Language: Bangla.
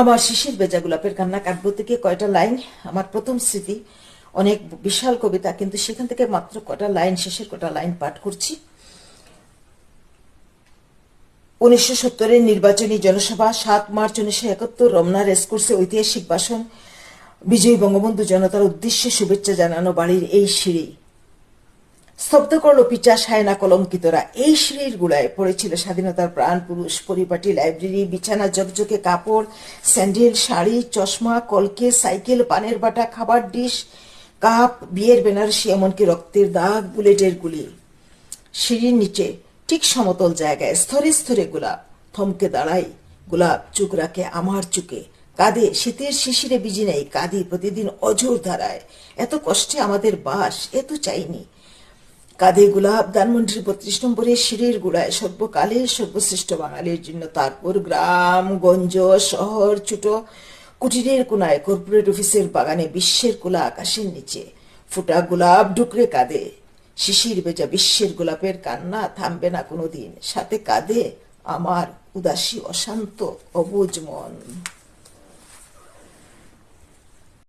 আমার শিশির বেজা গোলাপের কান্না কাটবো থেকে কয়টা লাইন? আমার প্রথম স্মৃতি, অনেক বিশাল কবিতা, কিন্তু সেখান থেকে মাত্র কটা লাইন, শেষের কটা লাইন পাঠ করছি। উনিশশো সত্তরের নির্বাচনী জনসভা, সাত মার্চ উনিশশো একাত্তর রমনা রেসকোর্সে ঐতিহাসিক ভাষণ। বিজয়ী বঙ্গবন্ধু জনতার উদ্দেশ্যে শুভেচ্ছা জানানো বাড়ির এই সিঁড়ি। স্তব্ধ করল পিচা সায়না কলঙ্কিতরা। এই সিঁড়ির গুড়ায় পড়েছিল স্বাধীনতার প্রাণ পুরুষ পরিপাটি লাইব্রেরি, বিছানা জকজকে কাপড়, স্যান্ডেল, শাড়ি, চশমা, কলকে, সাইকেল, পানের বাটা, খাবার ডিশ, কাপ, বিয়ের বেনারসি, এমনকি রক্তের দাগ, বুলেটের গুলি। সিঁড়ির নিচে ঠিক সমতল জায়গায় স্তরে স্তরে গোলাপ। থমকে দাঁড়াই, গোলাপ চুক রাখে আমার চুকে কাঁদে শীতের শিশিরে বিজি নেই, কাঁদি প্রতিদিন অঝোর ধারায়। এত কষ্টে আমাদের বাস এত চাইনি। কাঁধে গোলাপ ধানমন্ডির বত্রিশ নম্বরের সিঁড়ির গুড়ায় সর্বকালের সর্বশ্রেষ্ঠ বাঙালির জন্য। তারপর গ্রাম, গঞ্জ, শহর, ছোট কুটিরের কোনায় কর্পোরেট অফিসের বাগানে বিশ্বের কোলা আকাশের নিচে। ফুটা গোলাপ ঢুকরে কাঁদে। শিশির বেজা বিশ্বের গোলাপের কান্না থামবে না কোনোদিন। সাথে কাঁদে আমার উদাসী, অশান্ত, অবুজ মন।